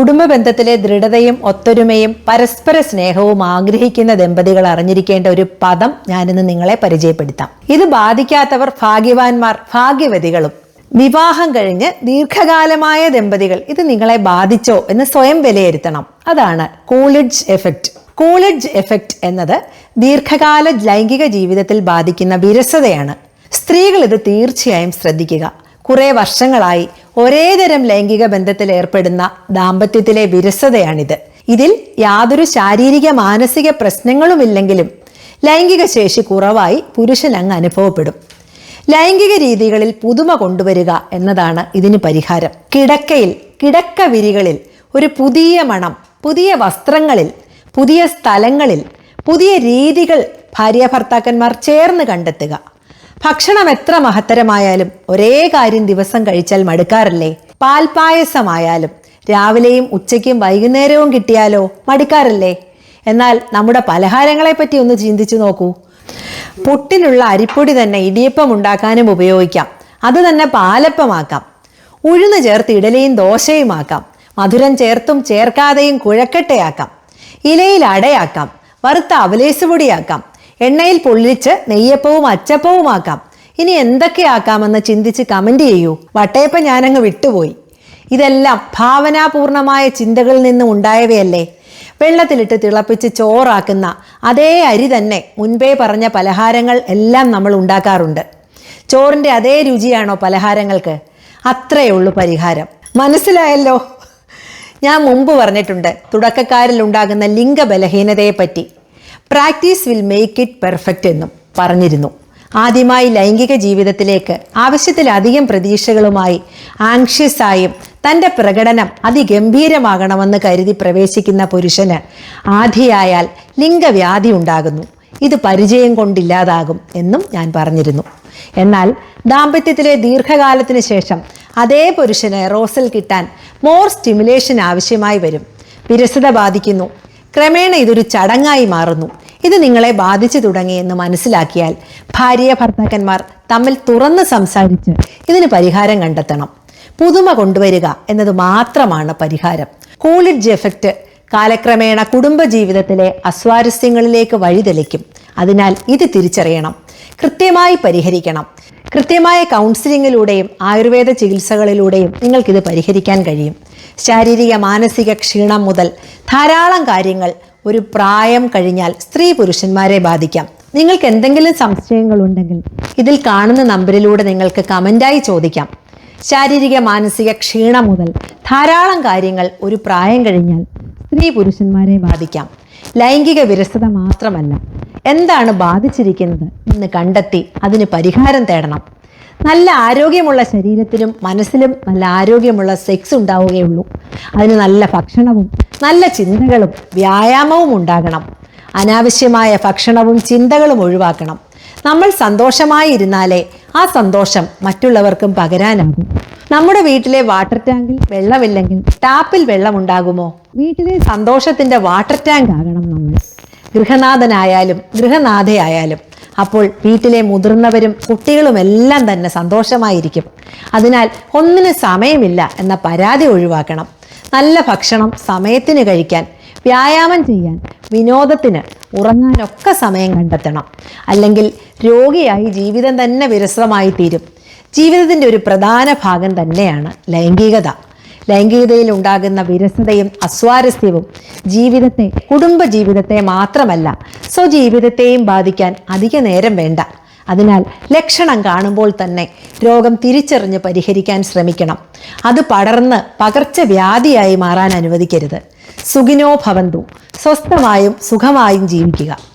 കുടുംബ ബന്ധത്തിലെ ദൃഢതയും ഒത്തൊരുമയും പരസ്പര സ്നേഹവും ആഗ്രഹിക്കുന്ന ദമ്പതികൾ അറിഞ്ഞിരിക്കേണ്ട ഒരു പദം ഞാനിന്ന് നിങ്ങളെ പരിചയപ്പെടുത്താം. ഇത് ബാധിക്കാത്തവർ ഭാഗ്യവാന്മാർ ഭാഗ്യവതികളും. വിവാഹം കഴിഞ്ഞ് ദീർഘകാലമായ ദമ്പതികൾ ഇത് നിങ്ങളെ ബാധിച്ചോ എന്ന് സ്വയം വിലയിരുത്തണം. അതാണ് കൂളിഡ്ജ് എഫക്റ്റ് കൂളിഡ്ജ് എഫക്റ്റ് എന്നത് ദീർഘകാല ലൈംഗിക ജീവിതത്തിൽ ബാധിക്കുന്ന വിരസതയാണ്. സ്ത്രീകൾ ഇത് തീർച്ചയായും ശ്രദ്ധിക്കുക. കുറെ വർഷങ്ങളായി ഒരേ തരം ലൈംഗിക ബന്ധത്തിൽ ഏർപ്പെടുന്ന ദാമ്പത്യത്തിലെ വിരസതയാണിത്. ഇതിൽ യാതൊരു ശാരീരിക മാനസിക പ്രശ്നങ്ങളുമില്ലെങ്കിലും ലൈംഗിക ശേഷി കുറവായി പുരുഷൻ അങ്ങ് അനുഭവപ്പെടും. ലൈംഗിക രീതികളിൽ പുതുമ കൊണ്ടുവരിക എന്നതാണ് ഇതിന് പരിഹാരം. കിടക്കയിൽ കിടക്ക വിരികളിൽ ഒരു പുതിയ മണം പുതിയ വസ്ത്രങ്ങളിൽ പുതിയ സ്ഥലങ്ങളിൽ പുതിയ രീതികൾ ഭാര്യ ഭർത്താക്കന്മാർ ചേർന്ന് കണ്ടെത്തുക. ഭക്ഷണം എത്ര മഹത്തരമായാലും ഒരേ കാര്യം ദിവസം കഴിച്ചാൽ മടുക്കാറില്ലേ? പാൽപായസമായാലും രാവിലെയും ഉച്ചയ്ക്കും വൈകുന്നേരവും കിട്ടിയാലോ മടുക്കാറില്ലേ? എന്നാൽ നമ്മുടെ പലഹാരങ്ങളെ പറ്റി ഒന്ന് ചിന്തിച്ചു നോക്കൂ. പുട്ടിനുള്ള അരിപ്പൊടി തന്നെ ഇടിയപ്പം ഉണ്ടാക്കാനും ഉപയോഗിക്കാം. അത് തന്നെ പാലപ്പമാക്കാം. ഉഴുന്ന് ചേർത്ത് ഇഡലിയും ദോശയുമാക്കാം. മധുരം ചേർത്തും ചേർക്കാതെയും കുഴക്കട്ടയാക്കാം. ഇലയിൽ അടയാക്കാം. വറുത്ത അവലേസ് പൊടിയാക്കാം. എണ്ണയിൽ പൊള്ളിച്ച് നെയ്യപ്പവും അച്ചപ്പവും ആക്കാം. ഇനി എന്തൊക്കെയാക്കാമെന്ന് ചിന്തിച്ച് കമന്റ് ചെയ്യൂ. വട്ടയപ്പ ഞാനങ്ങ് വിട്ടുപോയി. ഇതെല്ലാം ഭാവനാപൂർണമായ ചിന്തകളിൽ നിന്നും ഉണ്ടായവയല്ലേ? വെള്ളത്തിലിട്ട് തിളപ്പിച്ച് ചോറാക്കുന്ന അതേ അരി തന്നെ മുൻപേ പറഞ്ഞ പലഹാരങ്ങൾ എല്ലാം നമ്മൾ ഉണ്ടാക്കാറുണ്ട്. ചോറിന്റെ അതേ രുചിയാണോ പലഹാരങ്ങൾക്ക്? അത്രയേ ഉള്ളൂ പരിഹാരം. മനസ്സിലായല്ലോ? ഞാൻ മുമ്പ് പറഞ്ഞിട്ടുണ്ട് തുടക്കക്കാരിൽ ഉണ്ടാകുന്ന ലിംഗ ബലഹീനതയെപ്പറ്റി practice will make it perfect എന്നും പറഞ്ഞിരുന്നു. ആദ്യമായി ലൈംഗിക ജീവിതത്തിലേക്ക് ആവശ്യത്തിലധികം പ്രതീക്ഷകളുമായി ആങ്ഷ്യസ് ആയും തന്റെ പ്രകടനം അതിഗംഭീരമാകണമെന്ന് കരുതി പ്രവേശിക്കുന്ന പുരുഷന് ആധിയായാൽ ലിംഗവ്യാധി ഉണ്ടാകുന്നു. ഇത് പരിചയം കൊണ്ടില്ലാതാകും എന്നും ഞാൻ പറഞ്ഞിരുന്നു. എന്നാൽ ദാമ്പത്യത്തിലെ ദീർഘകാലത്തിന് ശേഷം അതേ പുരുഷന് റോസൽ കിട്ടാൻ മോർ സ്റ്റിമുലേഷൻ ആവശ്യമായി വരും. വിരസത ബാധിക്കുന്നു. ക്രമേണ ഇതൊരു ചടങ്ങായി മാറുന്നു. ഇത് നിങ്ങളെ ബാധിച്ചു തുടങ്ങിയെന്ന് മനസ്സിലാക്കിയാൽ ഭാര്യ ഭർത്താക്കന്മാർ തമ്മിൽ തുറന്ന് സംസാരിച്ച് ഇതിന് പരിഹാരം കണ്ടെത്തണം. പുതുമ കൊണ്ടുവരിക എന്നത് മാത്രമാണ് പരിഹാരം. കൂളിഡ്ജ് എഫക്റ്റ് കാലക്രമേണ കുടുംബജീവിതത്തിലെ അസ്വാരസ്യങ്ങളിലേക്ക് വഴിതെളിക്കും. അതിനാൽ ഇത് തിരിച്ചറിയണം. കൃത്യമായി പരിഹരിക്കണം. കൃത്യമായ കൗൺസിലിങ്ങിലൂടെയും ആയുർവേദ ചികിത്സകളിലൂടെയും നിങ്ങൾക്കിത് പരിഹരിക്കാൻ കഴിയും. ശാരീരിക മാനസിക ക്ഷീണം മുതൽ ധാരാളം കാര്യങ്ങൾ ഒരു പ്രായം കഴിഞ്ഞാൽ സ്ത്രീ പുരുഷന്മാരെ ബാധിക്കാം. നിങ്ങൾക്ക് എന്തെങ്കിലും സംശയങ്ങൾ ഉണ്ടെങ്കിൽ ഇതിൽ കാണുന്ന നമ്പറിലൂടെ നിങ്ങൾക്ക് കമന്റായി ചോദിക്കാം. ശാരീരിക മാനസിക ക്ഷീണം മുതൽ ധാരാളം കാര്യങ്ങൾ ഒരു പ്രായം കഴിഞ്ഞാൽ സ്ത്രീ പുരുഷന്മാരെ ബാധിക്കാം. ലൈംഗിക വിരസത മാത്രമല്ല എന്താണ് ബാധിച്ചിരിക്കുന്നത് എന്ന് കണ്ടെത്തി അതിന് പരിഹാരം തേടണം. നല്ല ആരോഗ്യമുള്ള ശരീരത്തിലും മനസ്സിലും നല്ല ആരോഗ്യമുള്ള സെക്സ് ഉണ്ടാവുകയുള്ളൂ. അതിന് നല്ല ഭക്ഷണവും നല്ല ചിന്തകളും വ്യായാമവും ഉണ്ടാകണം. അനാവശ്യമായ ഭക്ഷണവും ചിന്തകളും ഒഴിവാക്കണം. നമ്മൾ സന്തോഷമായി ഇരുന്നാലേ ആ സന്തോഷം മറ്റുള്ളവർക്കും പകരാനാകും. നമ്മുടെ വീട്ടിലെ വാട്ടർ ടാങ്കിൽ വെള്ളമില്ലെങ്കിൽ ടാപ്പിൽ വെള്ളം ഉണ്ടാകുമോ വീട്ടിലെ സന്തോഷത്തിന്റെ വാട്ടർ ടാങ്ക് ആകണം നമ്മൾ. ഗൃഹനാഥനായാലും ഗൃഹനാഥയായാലും അപ്പോൾ വീട്ടിലെ മുതിർന്നവരും കുട്ടികളും എല്ലാം തന്നെ സന്തോഷമായിരിക്കും. അതിനാൽ ഒന്നിന് സമയമില്ല എന്ന പരാതി ഒഴിവാക്കണം. നല്ല ഭക്ഷണം സമയത്തിന് കഴിക്കാൻ വ്യായാമം ചെയ്യാൻ വിനോദത്തിന് ഉറങ്ങാനൊക്കെ സമയം കണ്ടെത്തണം. അല്ലെങ്കിൽ രോഗിയായി ജീവിതം തന്നെ വിരസമായി തീരും. ജീവിതത്തിന്റെ ഒരു പ്രധാന ഭാഗം തന്നെയാണ് ലൈംഗികത. ലൈംഗികതയിൽ ഉണ്ടാകുന്ന വിരസതയും അസ്വാരസ്യവും ജീവിതത്തെ കുടുംബ ജീവിതത്തെ മാത്രമല്ല സ്വജീവിതത്തെയും ബാധിക്കാൻ അധിക നേരം വേണ്ട. അതിനാൽ ലക്ഷണം കാണുമ്പോൾ തന്നെ രോഗം തിരിച്ചറിഞ്ഞ് പരിഹരിക്കാൻ ശ്രമിക്കണം. അത് പടർന്ന് പകർച്ചവ്യാധിയായി മാറാൻ അനുവദിക്കരുത്. സുഖിനോ ഭവന്തു. സ്വസ്ഥമായും സുഖമായും ജീവിക്കുക.